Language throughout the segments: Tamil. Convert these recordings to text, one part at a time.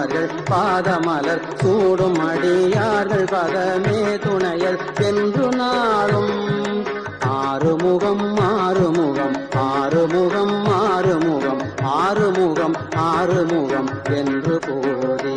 மாதவர்கள் பாதமலர் சூடும் அடியார்கள். பதமே துணையல் என்று நாளும். ஆறுமுகம் ஆறுமுகம் ஆறுமுகம் ஆறுமுகம் ஆறுமுகம் ஆறுமுகம் என்று போதே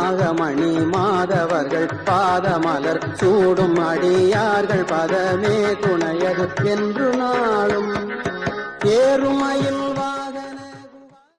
ஆகமணி மாதவர்கள் பாதமலர் சூடும் அடியார்கள். பதமே துணையது என்று நாளும்.